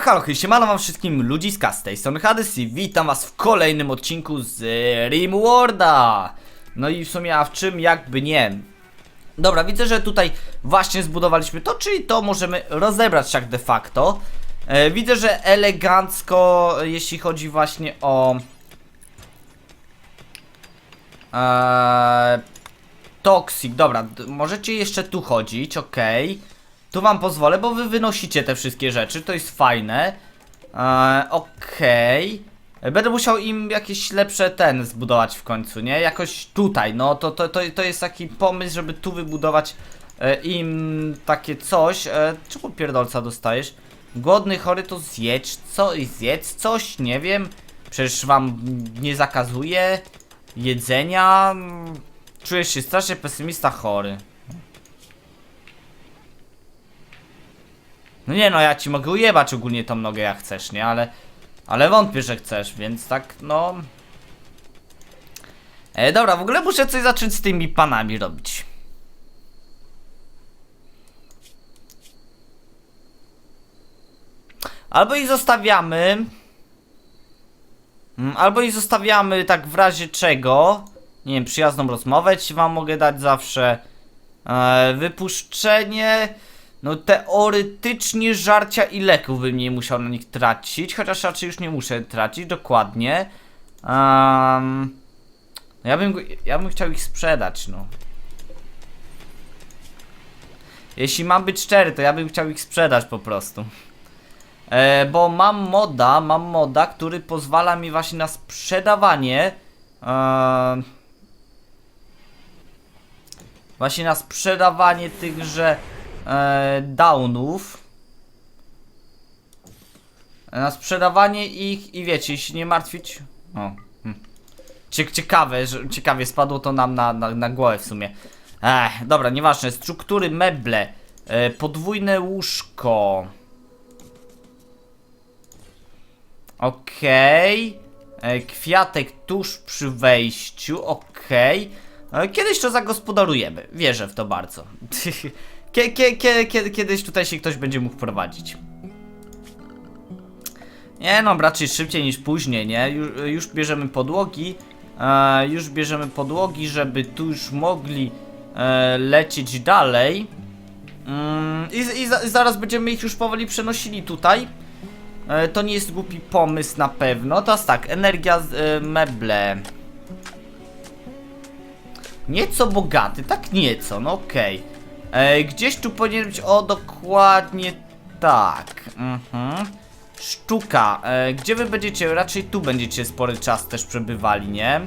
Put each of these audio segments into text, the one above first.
Halo, hej, siemano wam wszystkim ludziska z tej strony Hades i witam was w kolejnym odcinku z Rimworlda. No i w sumie, a w czym jakby nie. Dobra, widzę, że tutaj właśnie zbudowaliśmy to, czyli to możemy rozebrać jak de facto. E, Widzę, że elegancko, jeśli chodzi właśnie o Eee, Toxic, dobra, możecie jeszcze tu chodzić, okej. Tu wam pozwolę, bo wy wynosicie te wszystkie rzeczy, to jest fajne. Eee, okej. Będę musiał im jakieś lepsze ten zbudować w końcu, nie? Jakoś tutaj, no to, to, to, to jest taki pomysł, żeby tu wybudować e, im takie coś. E, czemu pierdolca dostajesz? Głodny, chory to zjedz, co? Zjedz coś? Nie wiem. Przecież wam nie zakazuję jedzenia. Czujesz się strasznie pesymista chory. No nie no, ja ci mogę ujebać ogólnie tą nogę jak chcesz, nie? Ale, ale wątpię, że chcesz, więc tak, no... E, dobra, w ogóle muszę coś zacząć z tymi panami robić. Albo ich zostawiamy. Mm, Albo ich zostawiamy tak w razie czego. Nie wiem, przyjazną rozmowę ci wam mogę dać zawsze. E, wypuszczenie. No teoretycznie żarcia i leków bym nie musiał na nich tracić, chociaż raczej już nie muszę tracić, dokładnie. Um, ja bym, ja bym chciał ich sprzedać, no. Jeśli mam być szczery, to ja bym chciał ich sprzedać po prostu. E, bo mam moda, mam moda, który pozwala mi właśnie na sprzedawanie. E, właśnie na sprzedawanie tychże e, downów. Na sprzedawanie ich i wiecie, się nie martwić. O. hm. Cie, ciekawe, że, ciekawie spadło to nam na, na, na głowę w sumie. Ech, dobra, nieważne. Struktury meble. E, podwójne łóżko. Okej. E, Kwiatek tuż przy wejściu. Okej. E, Kiedyś to zagospodarujemy. Wierzę w to bardzo. Kie, kie, kie, kie, kiedyś tutaj się ktoś będzie mógł prowadzić. Nie no, raczej szybciej niż później, nie? Już, już bierzemy podłogi. E, już bierzemy podłogi, żeby tu już mogli e, lecieć dalej. Mm, I, i, za, zaraz będziemy ich już powoli przenosili tutaj. E, to nie jest głupi pomysł na pewno. Teraz tak, energia e, meble. Nieco bogaty, tak nieco, no okej. E, Gdzieś tu powinien być, o dokładnie tak. Mhm. Sztuka. E, gdzie wy będziecie? Raczej tu będziecie spory czas też przebywali, nie?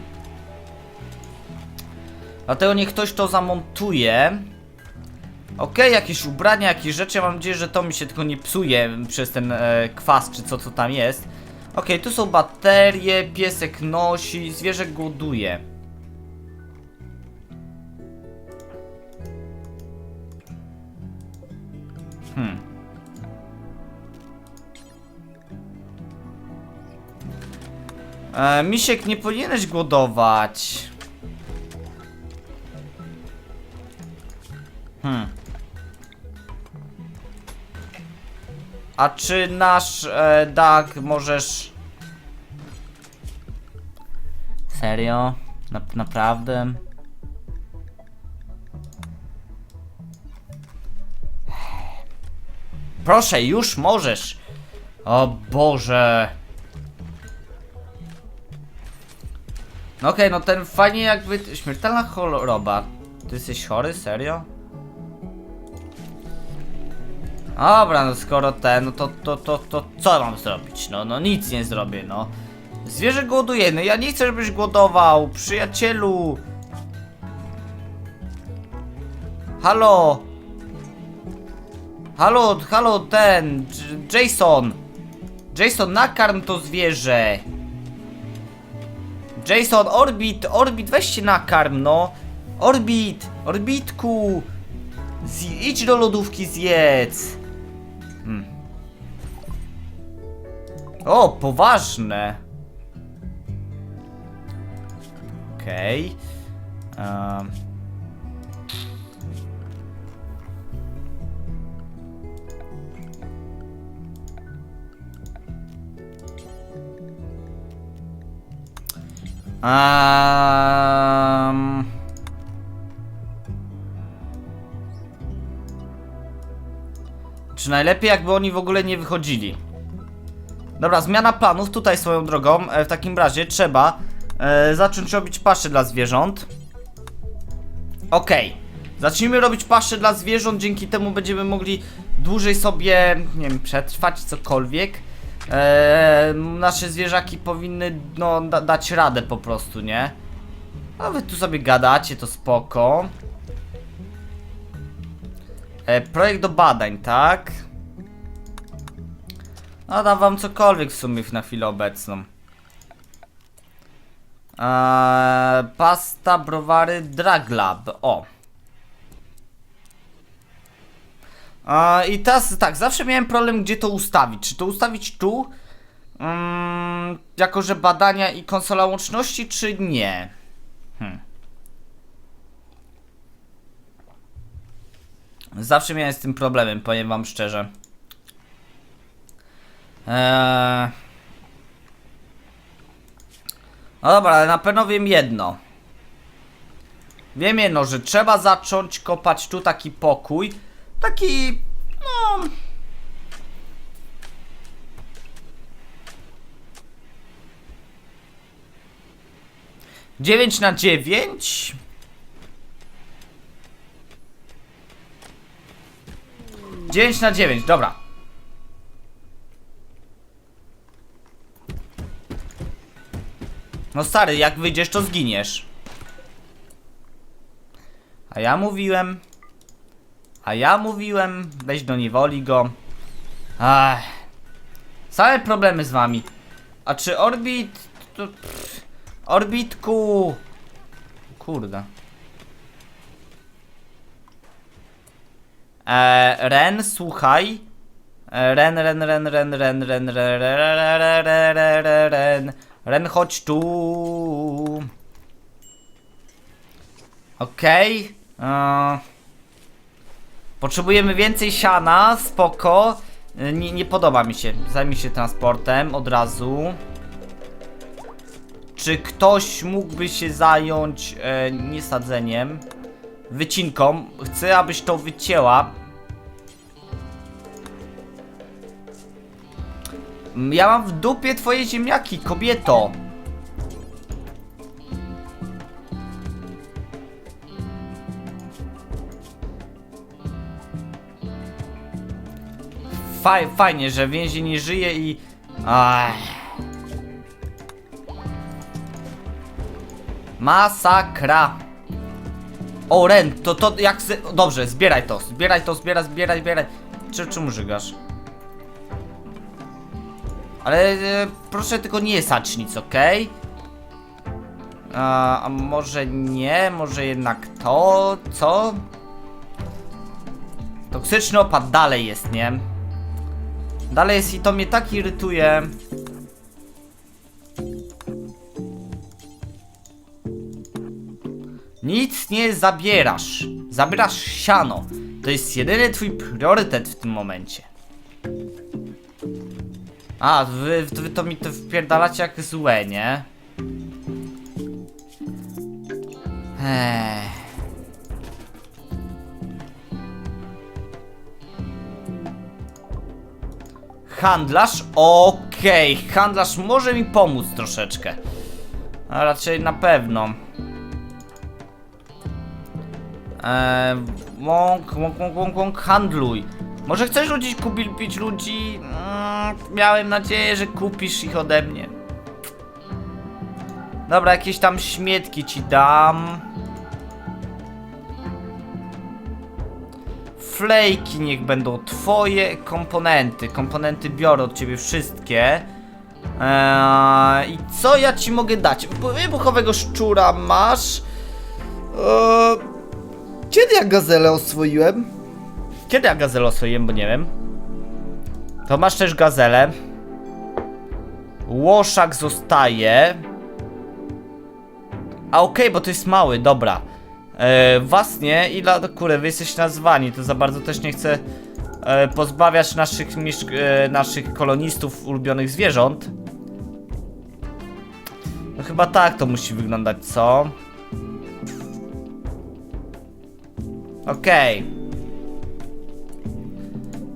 Dlatego niech ktoś to zamontuje. Okej, jakieś ubrania, jakieś rzeczy. Ja mam nadzieję, że to mi się tylko nie psuje przez ten e, kwas, czy co to tam jest. Okej, tu są baterie, piesek nosi, zwierzę głoduje. E, misiek, nie powinieneś głodować. Hmm. A czy nasz e, Doug możesz... Serio? Na, naprawdę? Proszę, już możesz. O Boże. No okej, no ten fajnie jakby... Śmiertelna choroba. Ty jesteś chory? Serio? Dobra, no skoro ten, no to, to, to, to co mam zrobić? No, no nic nie zrobię, no. Zwierzę głoduje, no ja nie chcę, żebyś głodował, przyjacielu. Halo? Halo, halo, ten, Jason. Jason, nakarm to zwierzę. Jason, Orbit, Orbit, weź się nakarm, no. Orbit, Orbitku. Z idź do lodówki, zjedz. Hmm. O, poważne. Okej. Em. Um... Czy najlepiej jakby oni w ogóle nie wychodzili? Dobra, zmiana planów tutaj swoją drogą. E, w takim razie trzeba e, zacząć robić pasze dla zwierząt. Okej. Zacznijmy robić pasze dla zwierząt, dzięki temu będziemy mogli dłużej sobie, nie wiem, przetrwać cokolwiek. E, nasze zwierzaki powinny, no, da, dać radę po prostu, nie? A wy tu sobie gadacie, to spoko. E, projekt do badań, tak? No da wam cokolwiek w sumie na chwilę obecną. Eee, pasta, browary, drag lab. O. Eee, I teraz tak, zawsze miałem problem gdzie to ustawić. Czy to ustawić tu? Mm, jako, że badania i konsola łączności, czy nie? Hmm. Zawsze miałem z tym problemem, powiem wam szczerze. Eee... No dobra, ale na pewno wiem jedno. Wiem jedno, że trzeba zacząć kopać tu taki pokój. Taki, no... Dziewięć na dziewięć. Dziewięć na dziewięć, dobra. No stary, jak wyjdziesz, to zginiesz. A ja mówiłem. A ja mówiłem, weź do niewoli go. Ach. Same problemy z wami. A czy Orbit... To, orbitku... Kurde. E, Ren, słuchaj. E, Ren, Ren, Ren, Ren, Ren, Ren, Ren, Ren, Ren, Ren, Ren, chodź tu. Okej. E, Potrzebujemy więcej siana, spoko. E, Nie, nie podoba mi się. Zajmij się transportem od razu. Czy ktoś mógłby się zająć e, nie wycinką? Chcę, abyś to wycięła. Mm, Ja mam w dupie twoje ziemniaki, kobieto. Faj, fajnie, że więzień nie żyje i... Aj. Masakra. O, Ren, to, to jak... Z... Dobrze, zbieraj to, zbieraj to, zbieraj, zbieraj, zbieraj. Czy, czemu żygasz? Ale e, proszę tylko nie sać nic, okej? A, a może nie, może jednak to, co? Toksyczny opad dalej jest, nie? Dalej jest i to mnie tak irytuje. Nic nie zabierasz. Zabierasz siano. To jest jedyny twój priorytet w tym momencie. A, wy, wy to mi to wpierdalacie jak złe, nie? Ech. Handlarz? Okej, handlarz może mi pomóc troszeczkę. A raczej na pewno. Eee, łąk, łąk, łąk, łąk, handluj. Może chcesz ludzi kupić ludzi? Mm, miałem nadzieję, że kupisz ich ode mnie. Dobra, jakieś tam śmietki ci dam. Flejki niech będą twoje komponenty. Komponenty biorę od ciebie wszystkie. Eee, I co ja ci mogę dać? Wybuchowego szczura masz. Eee, kiedy ja gazelę oswoiłem? Kiedy ja gazelę oswoiłem, bo nie wiem. To masz też gazelę. Łoszak zostaje. A okej, bo to jest mały, dobra. E, was nie i dla wy jesteście nazwani, to za bardzo też nie chcę e, pozbawiać naszych, e, naszych kolonistów ulubionych zwierząt. No chyba tak to musi wyglądać, co? Okej.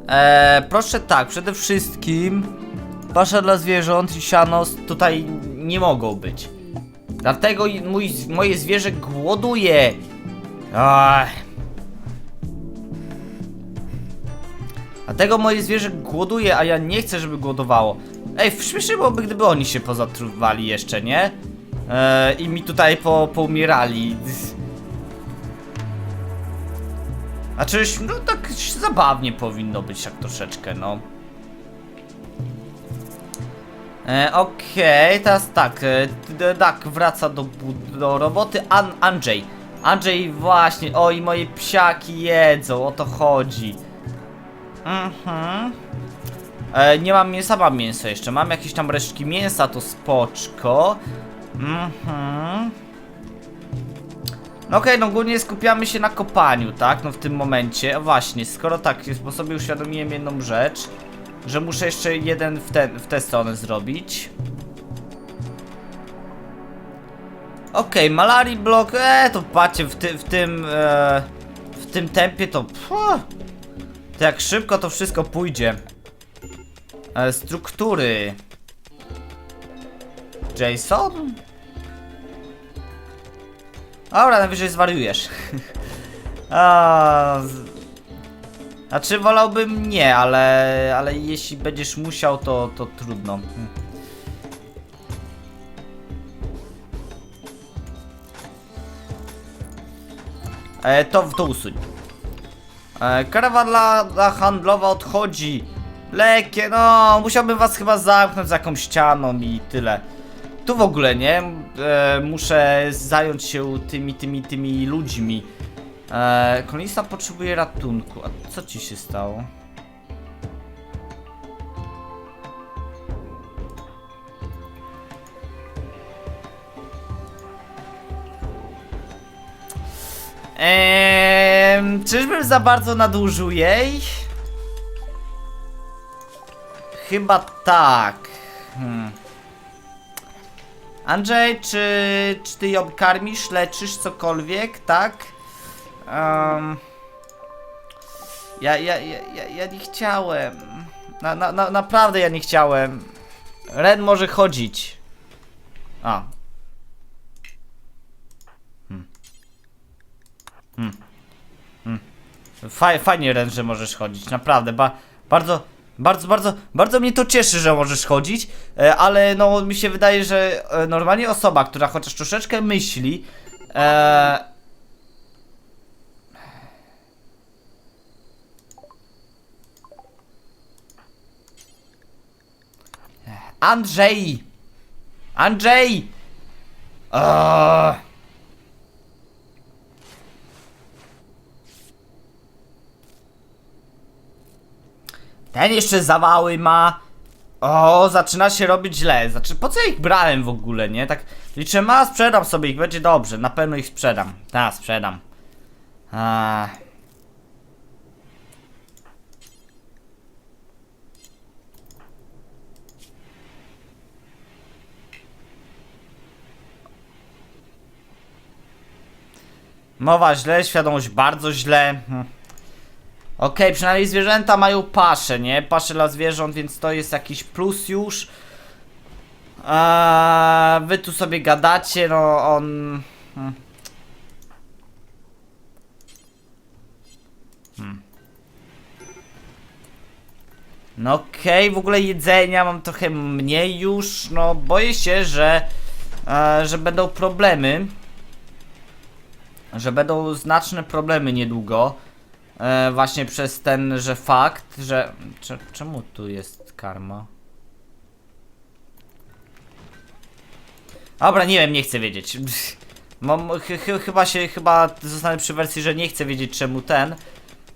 Eee, proszę tak, przede wszystkim pasza dla zwierząt i siano tutaj nie mogą być. Dlatego mój, moje zwierzę głoduje. Ach. Dlatego moje zwierzę głoduje, a ja nie chcę, żeby głodowało. Ej, śmiesznie byłoby, gdyby oni się pozatruwali jeszcze, nie? Eee, I mi tutaj po, poumierali. Znaczy, no tak zabawnie powinno być tak troszeczkę, no. E, Okej, teraz tak, e, d- tak, wraca do, do roboty An Andrzej. Andrzej właśnie, oj, moje psiaki jedzą, o to chodzi. Mhm. E, nie mam mięsa, mam mięso jeszcze, mam jakieś tam resztki mięsa, to spoczko. Mhm. No okej, no ogólnie skupiamy się na kopaniu, tak? No w tym momencie. A właśnie, skoro tak, sobie uświadomiłem jedną rzecz, że muszę jeszcze jeden w, ten, w tę stronę zrobić. Okej, malarii blok, eee, to patrzcie, w, ty, w tym, e, w tym tempie to, pff, to jak szybko to wszystko pójdzie. E, struktury. Jason? Dobra, najwyżej zwariujesz. A, Znaczy wolałbym nie, ale, ale jeśli będziesz musiał, to, to trudno. Hmm. E, to, to usuń. E, karawana handlowa odchodzi. Lekkie, no, musiałbym was chyba zamknąć za jakąś ścianą i tyle. Tu w ogóle nie, e, muszę zająć się tymi, tymi, tymi ludźmi. E, kolonista potrzebuje ratunku. A co ci się stało? Eee, czyżbym za bardzo nadużył jej? Chyba tak. Hmm. Andrzej, czy, czy ty ją karmisz, leczysz cokolwiek, tak? Um, ja, ja, ja, ja, nie chciałem. Na, na, na, naprawdę ja nie chciałem. Ren może chodzić. A. Hmm. Hmm. Hmm. Faj, fajnie Ren, że możesz chodzić, naprawdę, ba, bardzo, bardzo, bardzo, bardzo mnie to cieszy, że możesz chodzić, e, ale no mi się wydaje, że e, normalnie osoba, która chociaż troszeczkę myśli, e, Andrzej! Andrzej! Eee. Ten jeszcze zawały ma. O, zaczyna się robić źle. Znaczy, po co ich brałem w ogóle, nie? Tak liczę, ma, sprzedam sobie ich, będzie dobrze. Na pewno ich sprzedam. Tak, sprzedam. A. Mowa źle, świadomość bardzo źle. Hm. Okej, przynajmniej zwierzęta mają pasze, nie? Pasze dla zwierząt, więc to jest jakiś plus już. A wy tu sobie gadacie, no on... Hmm. Hmm. No okej, w ogóle jedzenia mam trochę mniej już, no boję się, że, e, że będą problemy. Że będą znaczne problemy niedługo. E, właśnie przez ten, że fakt, że... Cze- czemu tu jest karma? Dobra, nie wiem, nie chcę wiedzieć. Mam, ch ch chyba się, chyba zostanę przy wersji, że nie chcę wiedzieć czemu ten.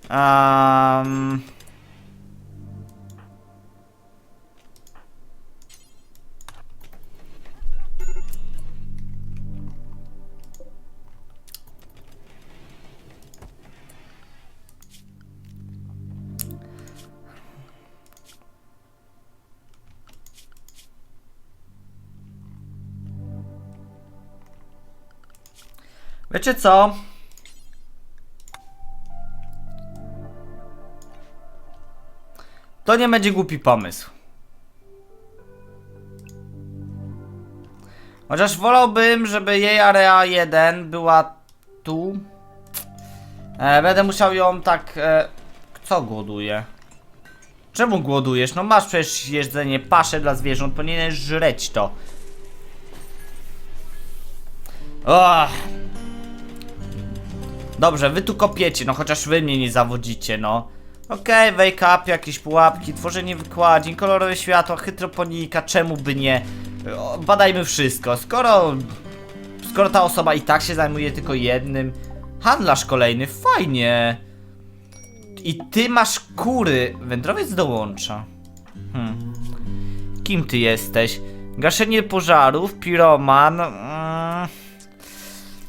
Um... Wiecie co? To nie będzie głupi pomysł. Chociaż wolałbym, żeby jej area 1 była tu. E, będę musiał ją tak. E, co głoduje? Czemu głodujesz? No masz przecież jedzenie pasze dla zwierząt, powinieneś żreć to. Och. Dobrze, wy tu kopiecie, no chociaż wy mnie nie zawodzicie, no. Okej, okay, wake up, jakieś pułapki, tworzenie wykładzin, kolorowe światła, hydroponika, czemu by nie? Badajmy wszystko. Skoro. Skoro ta osoba i tak się zajmuje tylko jednym. Handlarz kolejny, fajnie. I ty masz kury. Wędrowiec dołącza. Hmm. Kim ty jesteś? Gaszenie pożarów, piroman.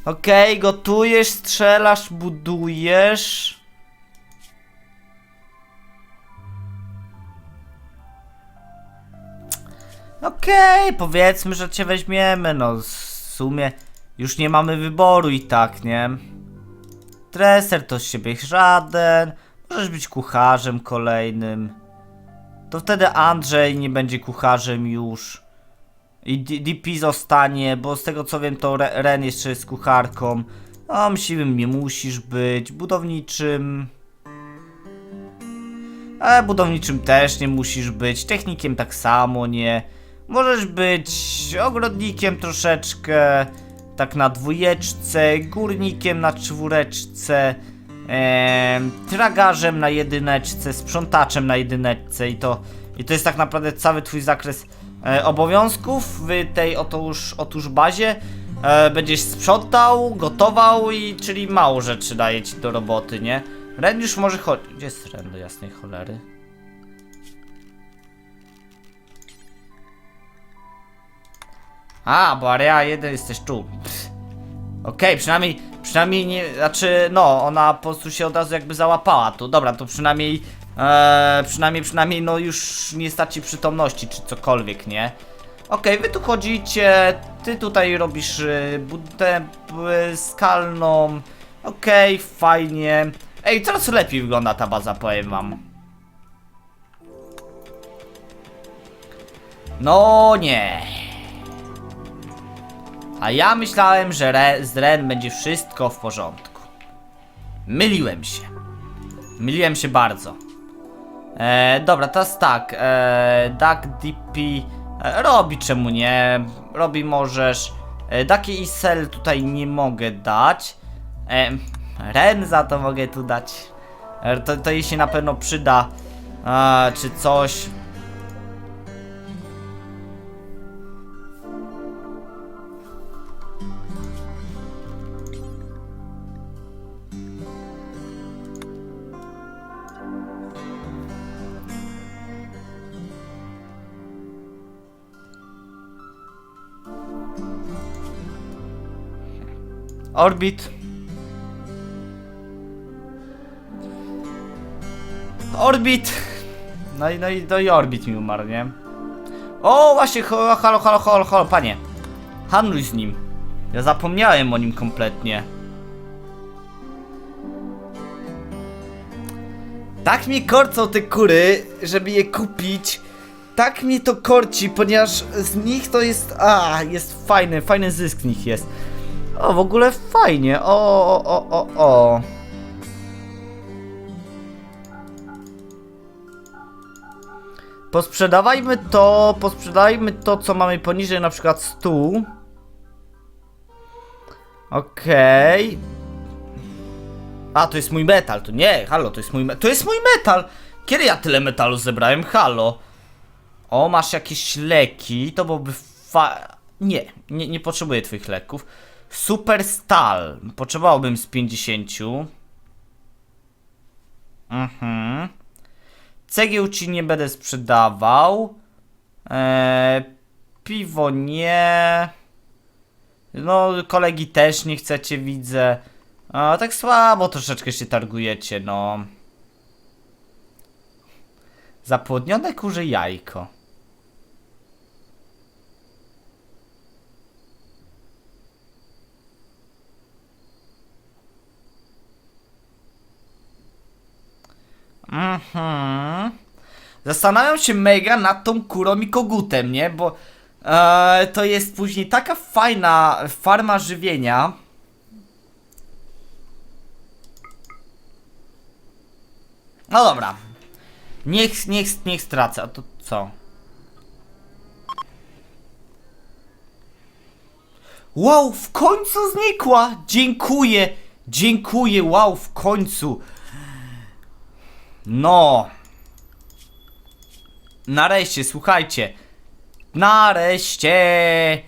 Okej, gotujesz, strzelasz, budujesz. Okej, powiedzmy, że cię weźmiemy, no w sumie już nie mamy wyboru i tak, nie? Treser to z siebie żaden, możesz być kucharzem kolejnym. To wtedy Andrzej nie będzie kucharzem już. I DP zostanie, bo z tego co wiem to Re Ren jeszcze jest kucharką. No, myśliwym nie musisz być, budowniczym... Ale budowniczym też nie musisz być, technikiem tak samo nie. Możesz być ogrodnikiem troszeczkę, tak na dwójeczce, górnikiem na czwóreczce, em, tragarzem na jedyneczce, sprzątaczem na jedyneczce i to, i to jest tak naprawdę cały twój zakres e, obowiązków w tej otóż, otóż bazie. E, będziesz sprzątał, gotował i czyli mało rzeczy daje ci do roboty, nie? Ren już może chodzić. Gdzie jest Ren do jasnej cholery? A, bo area 1 jesteś tu. Okej, przynajmniej, przynajmniej nie, znaczy, no, ona po prostu się od razu jakby załapała tu. Dobra, to przynajmniej, e, przynajmniej, przynajmniej, no już nie straci przytomności, czy cokolwiek, nie? Okej, wy tu chodzicie, ty tutaj robisz y, budę y, skalną. Okej, fajnie. Ej, coraz lepiej wygląda ta baza, powiem wam. No nie. A ja myślałem, że Re z Ren będzie wszystko w porządku. Myliłem się. Myliłem się bardzo. E, dobra, teraz tak. E, Duck DP e, robi, czemu nie? Robi możesz. E, Ducky i Cell tutaj nie mogę dać. E, Ren za to mogę tu dać. E, to, to jej się na pewno przyda. E, czy coś. Orbit. Orbit! No i, no i, no i Orbit mi umarł, nie? O, właśnie, ho- halo, halo, halo, halo, panie. Handluj z nim. Ja zapomniałem o nim kompletnie. Tak mi korcą te kury, żeby je kupić. Tak mnie to korci, ponieważ z nich to jest. A, jest fajny, fajny zysk z nich jest. O, w ogóle fajnie. O, o, o, o, o. Posprzedawajmy to, posprzedajmy to, co mamy poniżej na przykład 100. Okej. A, to jest mój metal, to nie, halo, to jest mój metal. To jest mój metal! Kiedy ja tyle metalu zebrałem? Halo. O, masz jakieś leki, to byłoby fa... Nie, nie, nie potrzebuję twoich leków. Super stal. Potrzebowałbym z 50. Mhm. Cegieł ci nie będę sprzedawał. Eee, piwo nie. No, kolegi też nie chcecie, widzę. A, tak słabo troszeczkę się targujecie, no. Zapłodnione kurze jajko. Mhm. Zastanawiam się mega nad tą kurą i kogutem, nie? Bo e, to jest później taka fajna farma żywienia. No dobra. Niech, niech, niech stracę. A to co? Wow, w końcu znikła! Dziękuję! Dziękuję, wow, w końcu! No! Nareszcie, słuchajcie! Nareszcie!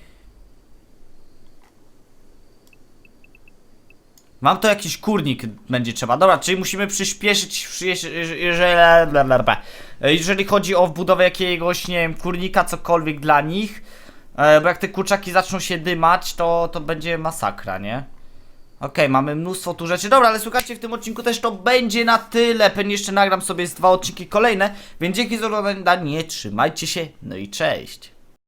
Mam to jakiś kurnik będzie trzeba. Dobra, czyli musimy przyspieszyć, jeżeli, chodzi o wbudowę jakiegoś, nie wiem, kurnika, cokolwiek dla nich. E, bo jak te kurczaki zaczną się dymać, to, to będzie masakra, nie? Okej, mamy mnóstwo tu rzeczy. Dobra, ale słuchajcie, w tym odcinku też to będzie na tyle. Pewnie jeszcze nagram sobie z dwa odcinki kolejne. Więc dzięki za oglądanie, trzymajcie się, no i cześć.